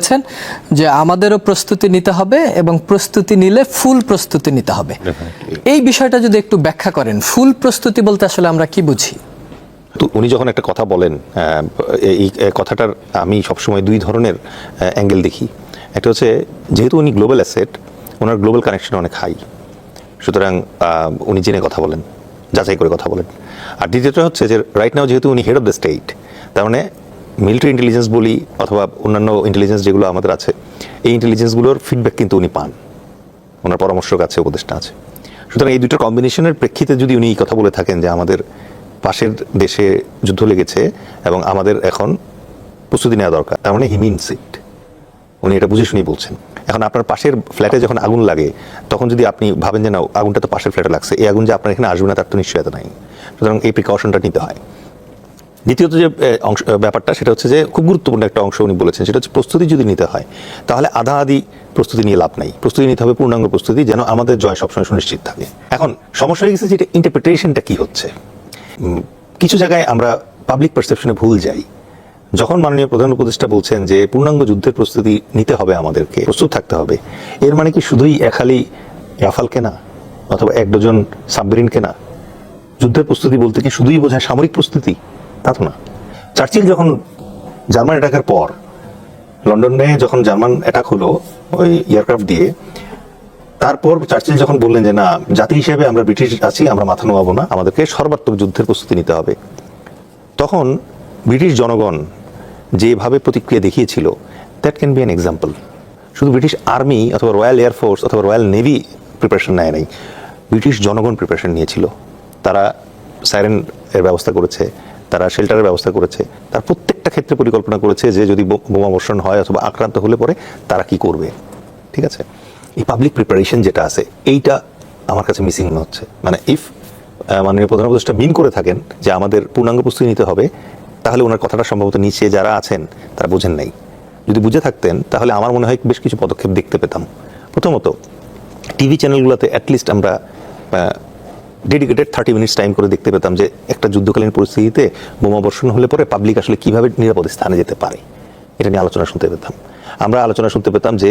বলেছেন যে আমাদেরও প্রস্তুতি নিতে হবে এবং প্রস্তুতি নিলে ফুল প্রস্তুতি নিতে হবে। এই বিষয়টা যদি একটু ব্যাখ্যা করেন ফুল প্রস্তুতি বলতে আসলে আমরা কি বুঝি? তো উনি যখন একটা কথা বলেন এই কথাটার আমি সবসময় দুই ধরনের অ্যাঙ্গেল দেখি। একটা হচ্ছে যেহেতু উনি গ্লোবাল অ্যাসেট ওনার গ্লোবাল কানেকশন অনেক হাই সুতরাং উনি জেনে কথা বলেন যাচাই করে কথা বলেন। আর দ্বিতীয়টা হচ্ছে যে রাইট নাও যেহেতু উনি হেড অফ দ্য স্টেট তার মানে মিলিটারি ইন্টেলিজেন্স বলি অথবা অন্যান্য ইন্টেলিজেন্স যেগুলো আমাদের আছে, এই ইন্টেলিজেন্সগুলোর ফিডব্যাক কিন্তু উনি পান। ওনার পরামর্শক আছে, উপদেষ্টা আছে। সুতরাং এই দুটোর কম্বিনেশনের প্রেক্ষিতে যদি উনি কথা বলে থাকেন যে আমাদের পাশের দেশে যুদ্ধ লেগেছে এবং আমাদের এখন প্রস্তুতি নেওয়া দরকার, তার মানে হি মিনস ইট উনি এটা বুঝে শুনেই বলছেন। এখন আপনার পাশের ফ্ল্যাটে যখন আগুন লাগে, তখন যদি আপনি ভাবেন যে না, আগুনটা তো পাশের ফ্ল্যাটে লাগছে, এই আগুন যে আপনার এখানে আসবে না, তার তো নিশ্চয়তা নাই। সুতরাং এই প্রিকশনটা নিতে হয়। দ্বিতীয়ত যে অংশ ব্যাপারটা সেটা হচ্ছে যে খুব গুরুত্বপূর্ণ একটা অংশ উনি বলেছেন, সেটা হচ্ছে প্রস্তুতি যদি নিতে হয়, তাহলে আধা আধি প্রস্তুতি নিয়ে লাভ নাই। প্রস্তুতি নিতে হবে পূর্ণাঙ্গ প্রস্তুতি যেন আমাদের জয় সবসময় সুনিশ্চিত থাকে। এখন সমস্যা হয়ে গেছে যে ইন্টারপ্রিটেশনটা কি হচ্ছে? কিছু জায়গায় আমরা পাবলিক পারসেপশনে ভুল যাই। যখন মাননীয় প্রধান উপদেষ্টা বলছেন যে পূর্ণাঙ্গ যুদ্ধের প্রস্তুতি নিতে হবে আমাদেরকে, প্রস্তুত থাকতে হবে, এর মানে কি শুধুই একালি রাফাল কেনা অথবা এক ডজন সাবমেরিন কেনা? যুদ্ধের প্রস্তুতি বলতে কি শুধুই বোঝায় সামরিক প্রস্তুতি? তা তো না। চার্চিল যখন জার্মান অ্যাটাকের পর, লন্ডনে যখন জার্মান অ্যাটাক হলো, ওই এয়ারক্রাফট দিয়ে, তারপর চার্চিল যখন বললেন যে, না, জাতি হিসেবে আমরা ব্রিটিশ আছি, আমরা মাথা নোয়াবো না, আমাদেরকে সর্বাত্মক যুদ্ধের প্রস্তুতি নিতে হবে। তখন ব্রিটিশ জনগণ যেভাবে প্রতিক্রিয়া দেখিয়েছিল that can be an example শুধু ব্রিটিশ আর্মি অথবা রয়্যাল এয়ারফোর্স অথবা রয়্যাল নেভি প্রিপারেশন নেয় নাই, ব্রিটিশ জনগণ প্রিপারেশন নিয়েছিল। তারা সাইরেন এর ব্যবস্থা করেছে। তারা শেল্টারের ব্যবস্থা করেছে। তার প্রত্যেকটা ক্ষেত্রে পরিকল্পনা করেছে যে যদি বোমা বর্ষণ হয় অথবা আক্রান্ত হলে পরে তারা কি করবে। ঠিক আছে? এই পাবলিক প্রিপারেশন যেটা আছে, এইটা আমার কাছে মিসিং মনে হচ্ছে। মানে ইফ মাননীয় প্রধান উপদেষ্টা মিন করে থাকেন যে আমাদের পূর্ণাঙ্গ প্রস্তুতি নিতে হবে, তাহলে ওনার কথাটা সম্ভবত নিচে যারা আছেন, তারা বোঝেন নাই। যদি বুঝে থাকতেন, তাহলে আমার মনে হয় বেশ কিছু পদক্ষেপ দেখতে পেতাম। প্রথমত টিভি চ্যানেলগুলোতে অ্যাটলিস্ট আমরা ডেডিকেটেড থার্টি মিনিটস টাইম করে দেখতে পেতাম যে একটা যুদ্ধকালীন পরিস্থিতিতে বোমা বর্ষণ হলে পরে পাবলিক আসলে কীভাবে নিরাপদ স্থানে যেতে পারে, এটা নিয়ে আলোচনা শুনতে পেতাম। আমরা আলোচনা শুনতে পেতাম যে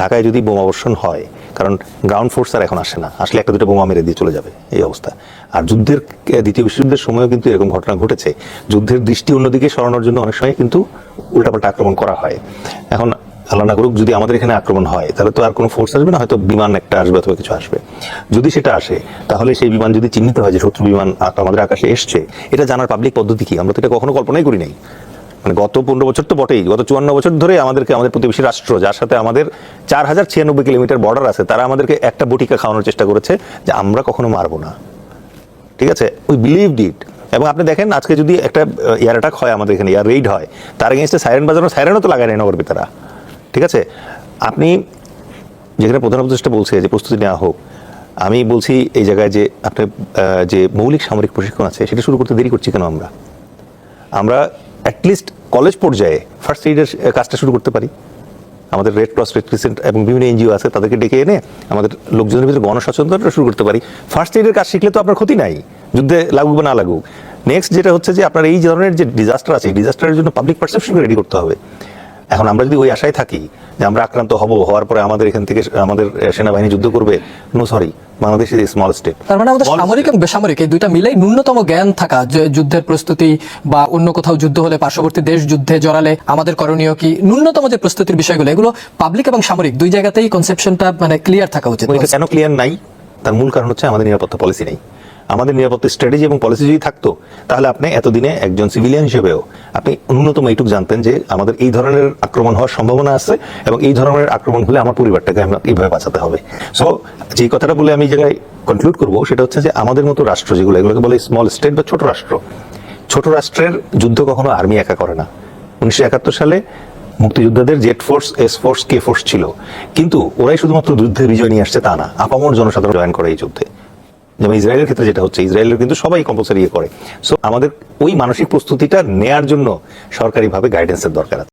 ঢাকায় যদি বোমা বর্ষণ হয়, কারণ গ্রাউন্ড ফোর্স আর এখন আসে না, আসলে একটা দুটো বোমা মেরে দিয়ে চলে যাবে এই অবস্থা। আর যুদ্ধের দ্বিতীয় বিশ্বযুদ্ধের সময়ও কিন্তু এরকম ঘটনা ঘটেছে। যুদ্ধের দৃষ্টি অন্যদিকে সরানোর জন্য অনেক সময় কিন্তু উল্টাপাল্টা আক্রমণ করা হয়। এখন আল্লাহ না করুক, যদি আমাদের এখানে আক্রমণ হয়, তাহলে তো আর কোনো ফোর্স আসবে না, হয়তো বিমান একটা আসবে অথবা কিছু আসবে। যদি সেটা আসে, তাহলে সেই বিমান যদি চিহ্নিত হয় যে শত্রু বিমান আমাদের আকাশে এসছে, এটা জানার পাবলিক পদ্ধতি কি? আমরা তো এটা কখনো কল্পনাই করি নাই। মানে গত পনেরো বছর তো বটেই, গত চুয়ান্ন বছর ধরে আমাদেরকে, আমাদের প্রতিবেশী রাষ্ট্র, যার সাথে আমাদের চার হাজার ছিয়ানব্বই কিলোমিটার বর্ডার আছে, তারা আমাদেরকে একটা বটিকা খাওয়ানোর চেষ্টা করেছে যে আমরা কখনো মারবো না। ঠিক আছে? উই বিলিভ ডিট এবং আপনি দেখেন, আজকে যদি একটা এয়ার অ্যাটাক হয় আমাদের এখানে এয়ার রেইড হয়, তার এগেনস্টে সাইরেন বাজানো সাইরেনও তো লাগায় নাই নগর তারা ঠিক আছে? আপনি যেখানে প্রধান উপদেষ্টা বলছে যে প্রস্তুতি নেওয়া হোক আমি বলছি এই জায়গায় যে আপনি আহ, যে মৌলিক সামরিক প্রশিক্ষণ আছে সেটা শুরু করতে দেরি করছি কেন আমরা? আমরা অ্যাটলিস্ট কলেজ পর্যায়ে ফার্স্ট এইডের কাজটা শুরু করতে পারি। আমাদের রেড ক্রস রেড ক্রিসেন্ট এবং বিভিন্ন এনজিও আছে তাদেরকে ডেকে এনে আমাদের লোকজনের ভিতরে গণসচেতনতা শুরু করতে পারি। ফার্স্ট এইডের কাজ শিখলে তো আপনার ক্ষতি নাই যুদ্ধে লাগুক বা না লাগুক। নেক্সট যেটা হচ্ছে যে আপনার এই ধরনের যে ডিজাস্টার আছে ডিজাস্টারের জন্য পাবলিক পারসেপশনকে রেডি করতে হবে। এখন আমরা যদি ওই আশায় থাকি যে আমরা আক্রান্ত হব হওয়ার পরে আমাদের এখান থেকে আমাদের সেনাবাহিনী যুদ্ধ করবে no sorry Bangladesh is small state তার মানে আমাদের সামরিক এবং বেসামরিক এই দুইটা মিলেই ন্যূনতম জ্ঞান থাকা যে যুদ্ধের প্রস্তুতি বা অন্য কোথাও যুদ্ধ হলে পার্শ্ববর্তী দেশ যুদ্ধে জড়ালে আমাদের করণীয় কি? ন্যূনতম যে প্রস্তুতির বিষয়গুলো এগুলো পাবলিক এবং সামরিক দুই জায়গাতেই কনসেপশনটা মানে ক্লিয়ার থাকা উচিত। কেন ক্লিয়ার নাই? তার মূল কারণ হচ্ছে আমাদের নিরাপত্তা পলিসি নেই। আমাদের নিরাপত্তা স্ট্র্যাটেজি এবং পলিসি যদি থাকতো, তাহলে আপনি এতদিনে একজন সিভিলিয়ান হিসেবেও আপনি ন্যূনতম এইটুক জানতেন যে আমাদের এই ধরনের আক্রমণ হওয়ার সম্ভাবনা আছে এবং এই ধরনের আক্রমণ হলে আমার পরিবারটাকে আমরা এইভাবে বাঁচাতে হবে। সো যে কথাটা বলে আমি জায়গায় কনক্লুড করব, সেটা হচ্ছে যে আমাদের মতো রাষ্ট্র যেগুলো, এগুলোকে বলে স্মল স্টেট বা ছোট রাষ্ট্র, ছোট রাষ্ট্রের যুদ্ধ কখনো আর্মি একা করে না। উনিশশো একাত্তর সালে মুক্তিযোদ্ধাদের Z force, S force, K force ছিল। কিন্তু ওরাই শুধুমাত্র যুদ্ধে বিজয় নিয়ে আসছে তা না, আপামর জনসাধারণ জয়েন করে এই যুদ্ধে। যেমন ইসরায়েলের ক্ষেত্রে যেটা হচ্ছে, ইসরায়েলের কিন্তু সবাই কম্পালসারি করে। সো আমাদের ওই মানসিক প্রস্তুতিটা নেয়ার জন্য সরকারিভাবে গাইডেন্সের দরকার আছে।